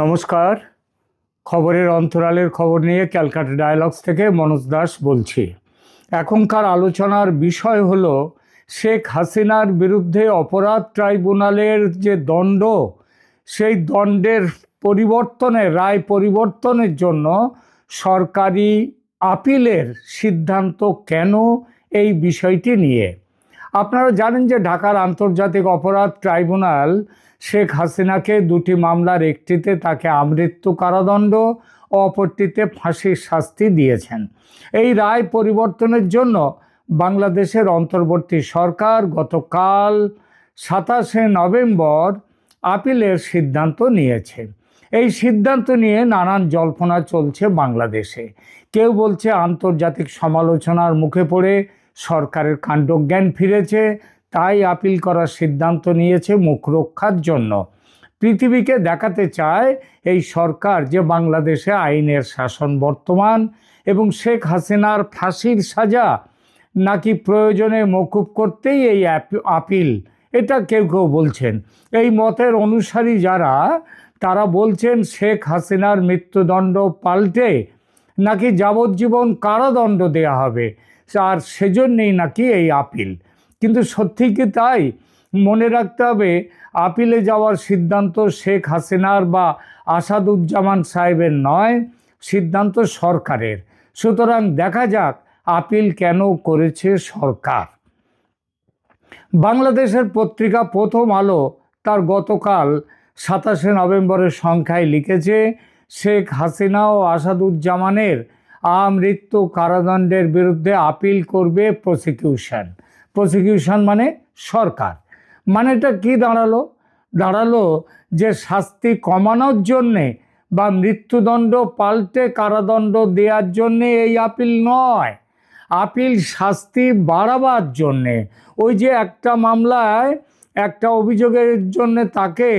নমস্কার। খবরের অন্তরালের খবর নিয়ে ক্যালকাটা ডায়ালগস থেকে মনোজ দাস বলছি। এখনকার আলোচনার বিষয় হল, শেখ হাসিনার বিরুদ্ধে অপরাধ ট্রাইব্যুনালের যে দণ্ড, সেই দণ্ডের পরিবর্তনের রায় পরিবর্তনের জন্য সরকারি আপিলের সিদ্ধান্ত কেন এই বিষয়টি নিয়ে? আপনারা জানেন যে ঢাকার আন্তর্জাতিক অপরাধ ট্রাইব্যুনাল শেখ হাসিনাকে দুটি মামলার একটিতে তাকে আমৃত্যু কারাদণ্ড, অপরটিতে ফাঁসির শাস্তি দিয়েছেন। এই রায় পরিবর্তনের জন্য বাংলাদেশের অন্তর্বর্তী সরকার গতকাল সাতাশে নভেম্বর আপিলের সিদ্ধান্ত নিয়েছে। এই সিদ্ধান্ত নিয়ে নানান জল্পনা চলছে বাংলাদেশে। কেউ বলছে আন্তর্জাতিক সমালোচনার মুখে পড়ে সরকারের কাণ্ডজ্ঞান ফিরেছে তাই আপিল করার সিদ্ধান্ত নিয়েছে মুখ রক্ষার জন্য। পৃথিবীকে দেখাতে চায় এই সরকার যে বাংলাদেশে আইনের শাসন বর্তমান এবং শেখ হাসিনার ফাঁসির সাজা নাকি প্রয়োজনে মকুব করতেই এই আপিল। এটা কেউ কেউ বলছেন। এই মতের অনুসারী যারা, তারা বলছেন শেখ হাসিনার মৃত্যুদণ্ড পাল্টে নাকি যাবজ্জীবন কারাদণ্ড দেয়া হবে। আর সেজন্যেই নাকি এই আপিল। কিন্তু সত্যি কি তাই? মনে রাখতে হবে, আপিলে যাওয়ার সিদ্ধান্ত শেখ হাসিনার বা আসাদুজ্জামান সাহেবের নয়, সিদ্ধান্ত সরকারের। সুতরাং দেখা যাক আপিল কেন করেছে সরকার। বাংলাদেশের পত্রিকা প্রথম আলো তার গতকাল সাতাশে নভেম্বরের সংখ্যায় লিখেছে, শেখ হাসিনা ও আসাদুজ্জামানের আমৃত্যু কারাদণ্ডের বিরুদ্ধে আপিল করবে প্রসিকিউশন প্রসিকিউশন মানে সরকার। মানেটা কি দাঁড়াল? দাঁড়াল যে শাস্তি কমানোর জন্যে বা মৃত্যুদণ্ড পাল্টে কারাদণ্ড দেওয়ার জন্যে এই আপিল নয়। আপিল শাস্তি বাড়াবার জন্যে। ওই যে একটা মামলায় একটা অভিযোগের জন্যে তাকে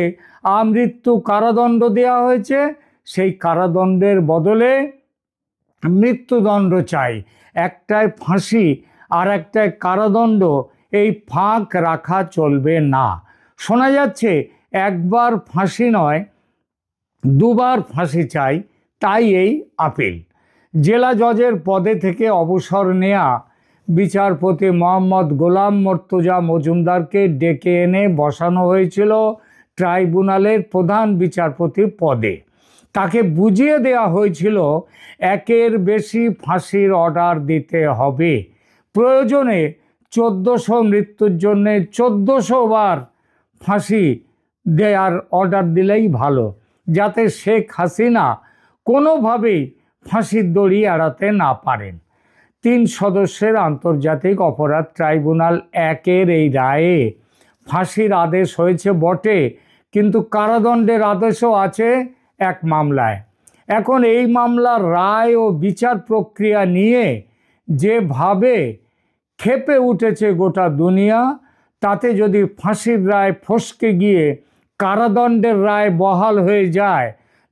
আমৃত্যু কারাদণ্ড দেওয়া হয়েছে, সেই কারাদণ্ডের বদলে মৃত্যুদণ্ড চাই। একটায় ফাঁসি আর একটা কারাদণ্ড, এই ফাঁক রাখা চলবে না। শোনা যাচ্ছে, একবার ফাঁসি নয়, দুবার ফাঁসি চাই, তাই এই আপিল। জেলা জজের পদে থেকে অবসর নেয়া বিচারপতি মোহাম্মদ গোলাম মর্তুজা মজুমদারকে ডেকে এনে বসানো হয়েছিল ট্রাইব্যুনালের প্রধান বিচারপতি পদে। তাকে বুঝিয়ে দেওয়া হয়েছিল, একের বেশি ফাঁসির অর্ডার দিতে হবে। প্রয়োজনে চোদ্দোশো মৃত্যুর জন্যে চোদ্দোশো বার ফাঁসি দেওয়ার অর্ডার দিলেই ভালো। যাতে শেখ হাসিনা কোনোভাবেই ফাঁসির দড়ি এড়াতে না পারেন। তিন সদস্যের আন্তর্জাতিক অপরাধ ট্রাইব্যুনাল একের এই রায়ে ফাঁসির আদেশ হয়েছে বটে, কিন্তু কারাদণ্ডের আদেশও আছে এক মামলায়। এখন এই মামলার রায় ও বিচার প্রক্রিয়া নিয়ে যেভাবে খেপে উঠেছে গোটা দুনিয়া। তাতে যদি ফাঁসির রায় ফসকে গিয়ে কারাদণ্ডের রায় বহাল হয়ে যায়,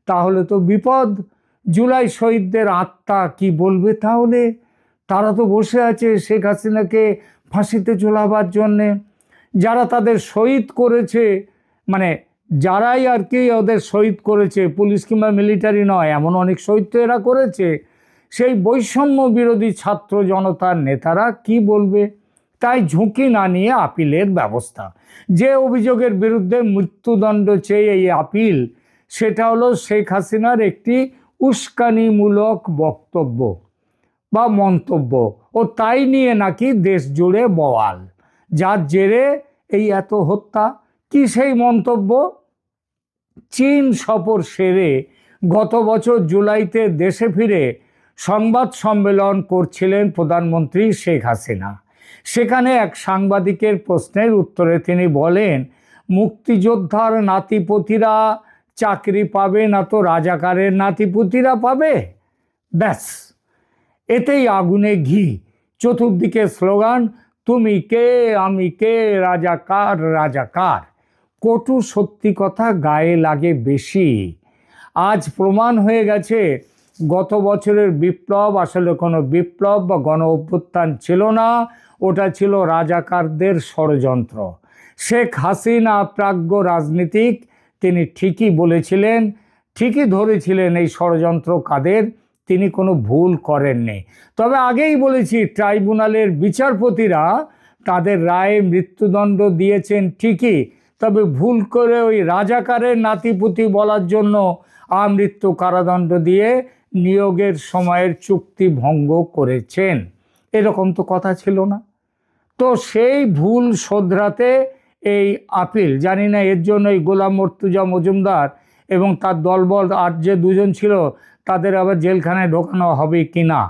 তাহলে তো বিপদ। জুলাই শহীদদের আত্মা কি বলবে তাহলে? তারা তো বসে আছে শেখ হাসিনাকে ফাঁসিতে চলাবার জন্যে। যারা তাদের শহীদ করেছে মানে যারাই আর কি ওদের শহীদ করেছে, পুলিশ কিংবা মিলিটারি নয়, এমন অনেক শহীদ তো এরা করেছে। সেই বৈষম্য বিরোধী ছাত্র জনতার নেতারা কি বলবে? তাই ঝুঁকি না নিয়ে আপিলের ব্যবস্থা। যে অভিযোগের বিরুদ্ধে মৃত্যুদণ্ড চেয়ে এই আপিল, সেটা হলো শেখ হাসিনার একটি উস্কানিমূলক বক্তব্য বা মন্তব্য ও তাই নিয়ে নাকি দেশ জুড়ে বওয়াল। যার জেরে এই এত হত্যা, কি সেই মন্তব্য? চীন সফর সেরে গত বছর জুলাইতে দেশে ফিরে সংবাদ সম্মেলন করছিলেন প্রধানমন্ত্রী শেখ হাসিনা। সেখানে এক সাংবাদিকের প্রশ্নের উত্তরে তিনি বলেন, মুক্তিযোদ্ধার নাতিপতিরা চাকরি পাবে না তো রাজাকারের নাতিপুতিরা পাবে? ব্যাস। এতেই আগুনে ঘি। চতুর্দিকে স্লোগান, তুমি কে, আমি কে, রাজাকার রাজাকার। কটু সত্যি কথা গায়ে লাগে বেশি। আজ প্রমাণ হয়ে গেছে গত বছরের বিপ্লব আসলে কোনো বিপ্লব বা গণ অভ্যুত্থান ছিল না। ওটা ছিল রাজাকারদের ষড়যন্ত্র। শেখ হাসিনা প্রাজ্ঞ রাজনীতিক, তিনি ঠিকই বলেছিলেন, ঠিকই ধরেছিলেন এই ষড়যন্ত্র কাদের, তিনি কোনো ভুল করেননি। তবে আগেই বলেছি, ট্রাইব্যুনালের বিচারপতিরা তাদের রায়ে মৃত্যুদণ্ড দিয়েছেন ঠিকই, তবে ভুল করে ওই রাজাকারের নাতিপুতি বলার জন্য আমৃত্যু কারাদণ্ড দিয়ে নিয়োগের সময়ের চুক্তি ভঙ্গ করেছেন। এরকম তো কথা ছিল না। তো সেই ভুল শোধরাতে এই আপিল, জানি না এর জন্য এই গোলাম মর্তুজা মজুমদার এবং তার দলবল আর যে দুজন ছিল, তাদের আবার জেলখানায় ঢোকানো হবে কি না?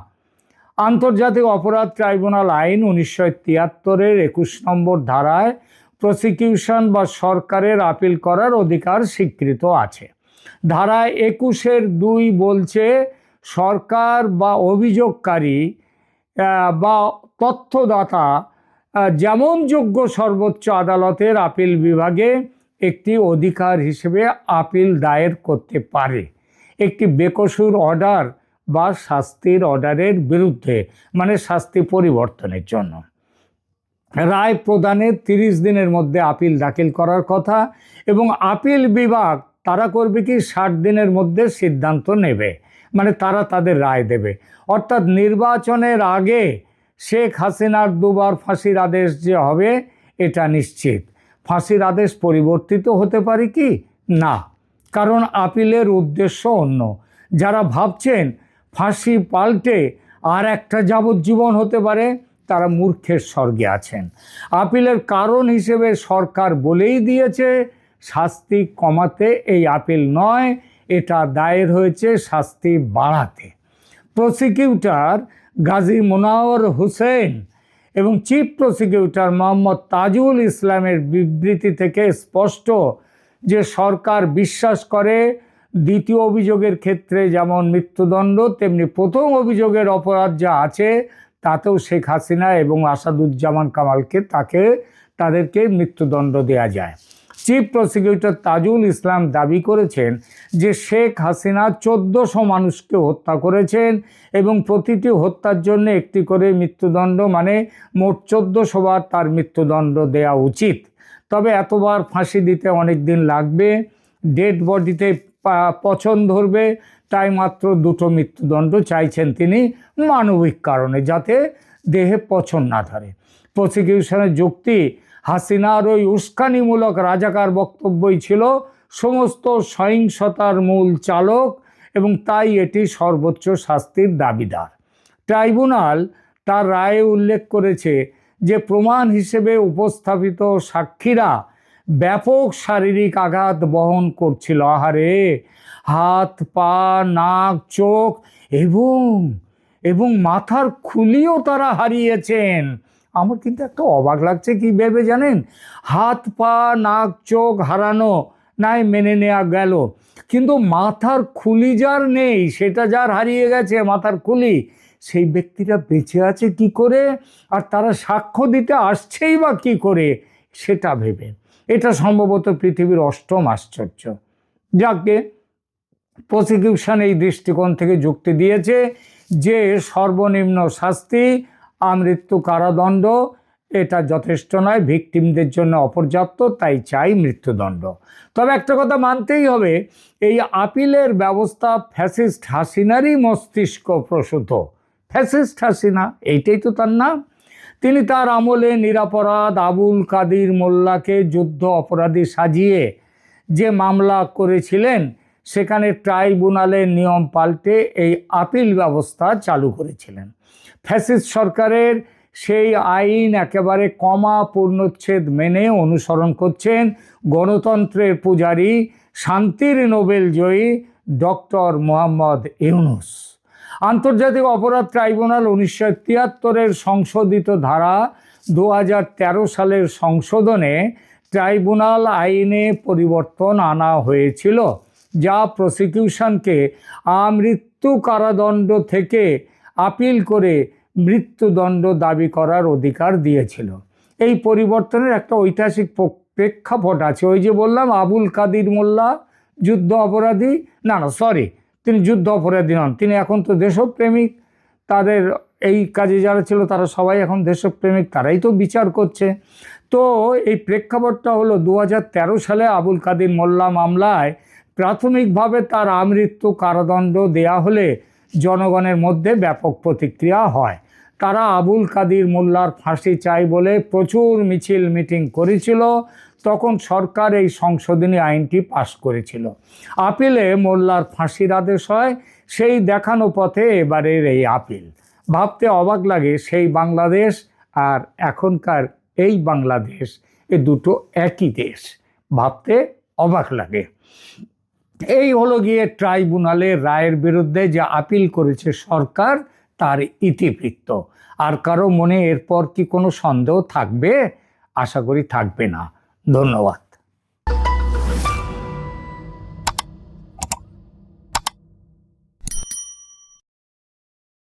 আন্তর্জাতিক অপরাধ ট্রাইব্যুনাল আইন উনিশশো তিয়াত্তরের একুশ নম্বর ধারায় প্রসিকিউশন বা সরকারের আপিল করার অধিকার স্বীকৃত আছে। ধারায় একুশের দুই বলছে সরকার বা অভিযোগকারী বা তথ্যদাতা যেমন যোগ্য সর্বোচ্চ আদালতের আপিল বিভাগে একটি অধিকার হিসেবে আপিল দায়ের করতে পারে। একটি বেকসুর অর্ডার বা শাস্তির অর্ডারের বিরুদ্ধে মানে শাস্তি পরিবর্তনের জন্য। রায় প্রদানের তিরিশ দিনের মধ্যে আপিল দাখিল করার কথা এবং আপিল বিভাগ তারা করবে কি ষাট দিনের মধ্যে সিদ্ধান্ত নেবে। মানে তারা তাদের রায় দেবে। অর্থাৎ নির্বাচনের আগে শেখ হাসিনার দুবার ফাঁসির আদেশ যে হবে, এটা নিশ্চিত। ফাঁসির আদেশ পরিবর্তিত হতে পারে কি? না। কারণ আপিলের উদ্দেশ্য অন্য। যারা ভাবছেন ফাঁসি পাল্টে আর একটা যাবজ্জীবন হতে পারে, তারা মূর্খের স্বর্গে আছেন। আপিলের কারণ হিসেবে সরকার বলেই দিয়েছে, শাস্তি কমাতে এই আপিল নয়। এটা দায়ের হয়েছে শাস্তি বাড়াতে। প্রসিকিউটর গাজী মোনাওয়ার হোসেন এবং চিফ প্রসিকিউটর মোহাম্মদ তাজুল ইসলামের বিবৃতি থেকে স্পষ্ট যে সরকার বিশ্বাস করে, দ্বিতীয় অভিযোগের ক্ষেত্রে যেমন মৃত্যুদণ্ড, তেমনি প্রথম অভিযোগের অপরাধ যা আছে তাতেও শেখ হাসিনা এবং আসাদুজ্জামান কামালকে তাকে, তাদেরকে মৃত্যুদণ্ড দেয়া যায়। চিফ প্রসিকিউটর তাজুল ইসলাম দাবি করেছেন যে শেখ হাসিনা চোদ্দোশো মানুষকে হত্যা করেছেন এবং প্রতিটি হত্যার জন্য একটি করে মৃত্যুদণ্ড মানে মোট চোদ্দোশো বার তার মৃত্যুদণ্ড দেওয়া উচিত। তবে এতবার ফাঁসি দিতে অনেক দিন লাগবে, ডেড বডিতে পছন্দ ধরবে, তাই মাত্র দুটো মৃত্যুদণ্ড চাইছেন তিনি মানবিক কারণে, যাতে দেহে পছন্দ না ধরে। প্রসিকিউশনের যুক্তি হাসিনার ওই উস্কানিমূলক রাজাকার বক্তব্যই ছিল সমস্ত সহিংসতার মূল চালক এবং তাই এটি সর্বোচ্চ শাস্তির দাবিদার। ট্রাইব্যুনাল তার রায়ে উল্লেখ করেছে যে প্রমাণ হিসেবে উপস্থাপিত সাক্ষীরা ব্যাপক শারীরিক আঘাত বহন করছিল। আহারে, হাত, পা, নাক, চোখ এবং এবং মাথার খুলিও তারা হারিয়েছেন। আমার কিন্তু একটা অবাক লাগছে কি ভেবে জানেন? হাত, পা, নাক, চোখ হারানো, নাই মেনে নেওয়া গেল। কিন্তু মাথার খুলি যার নেই, সেটা যার হারিয়ে গেছে, মাথার খুলি, সেই ব্যক্তিটা বেঁচে আছে কি করে? আর তারা সাক্ষ্য দিতে আসছেই বা কি করে? সেটা ভেবে। এটা সম্ভবত পৃথিবীর অষ্টম আশ্চর্য। যাকে প্রসিকিউশন এই দৃষ্টিকোণ থেকে যুক্তি দিয়েছে যে সর্বনিম্ন শাস্তি আমৃত্যু কারাদণ্ড। এটা যথেষ্ট নয়, ভিকটিমদের জন্য অপর্যাপ্ত, তাই চাই মৃত্যুদণ্ড। তবে একটা কথা মানতেই হবে, এই আপিলের ব্যবস্থা ফ্যাসিস্ট হাসিনারই মস্তিষ্ক প্রসূত। ফ্যাসিস্ট হাসিনা, এইটাই তো তার নাম। তিনি তার আমলে নিরাপরাধ আবুল কাদির মোল্লাকে যুদ্ধ অপরাধী সাজিয়ে যে মামলা করেছিলেন, সেখানে ট্রাইব্যুনালের নিয়ম পাল্টে এই আপিল ব্যবস্থা চালু করেছিলেন। ফ্যাসিস্ট সরকারের সেই আইন একেবারে কমা পূর্ণচ্ছেদ মেনে অনুসরণ করছেন গণতন্ত্রের পূজারী শান্তির নোবেল জয়ী ডক্টর মোহাম্মদ ইউনুস। আন্তর্জাতিক অপরাধ ট্রাইব্যুনাল উনিশশো তিয়াত্তরের সংশোধিত ধারা দু হাজার তেরো সালের সংশোধনে ট্রাইব্যুনাল আইনে পরিবর্তন আনা হয়েছিল, যা প্রসিকিউশনকে আমৃত্যু কারাদণ্ড থেকে আপিল করে মৃত্যুদণ্ড দাবি করার অধিকার দিয়েছিল। এই পরিবর্তনের একটা ঐতিহাসিক প্রেক্ষাপট আছে। ওই যে বললাম, আবুল কাদির মোল্লা যুদ্ধ অপরাধী। না না সরি তিনি যুদ্ধ অপরাধী নন। তিনি এখন তো দেশপ্রেমিক। তাদের এই কাজে যারা ছিল, তারা সবাই এখন দেশপ্রেমিক, তারাই তো বিচার করছে। তো এই প্রেক্ষাপটটা হলো দু হাজার তেরো সালে আবুল কাদির মোল্লা মামলায় প্রাথমিকভাবে তার আমৃত্যু কারাদণ্ড দেয়া হলে জনগণের মধ্যে ব্যাপক প্রতিক্রিয়া হয়। তারা আবুল কাদির মোল্লার ফাঁসি চাই বলে প্রচুর মিছিল মিটিং করেছিল। তখন সরকার এই সংশোধনী আইনটি পাশ করেছিল। আপিলে মোল্লার ফাঁসির আদেশ হয়, সেই দেখানো পথে এবারের এই আপিল। ভাবতে অবাক লাগে, সেই বাংলাদেশ আর এখনকার এই বাংলাদেশ, এ দুটো একই দেশ। ভাবতে অবাক লাগে। এই হলো গিয়ে ট্রাইব্যুনালে রায়ের বিরুদ্ধে যে আপিল করেছে সরকার, তার ইতিবৃত্ত। আর কারও মনে এরপর কি কোনো সন্দেহ থাকবে? আশা করি থাকবে না। ধন্যবাদ।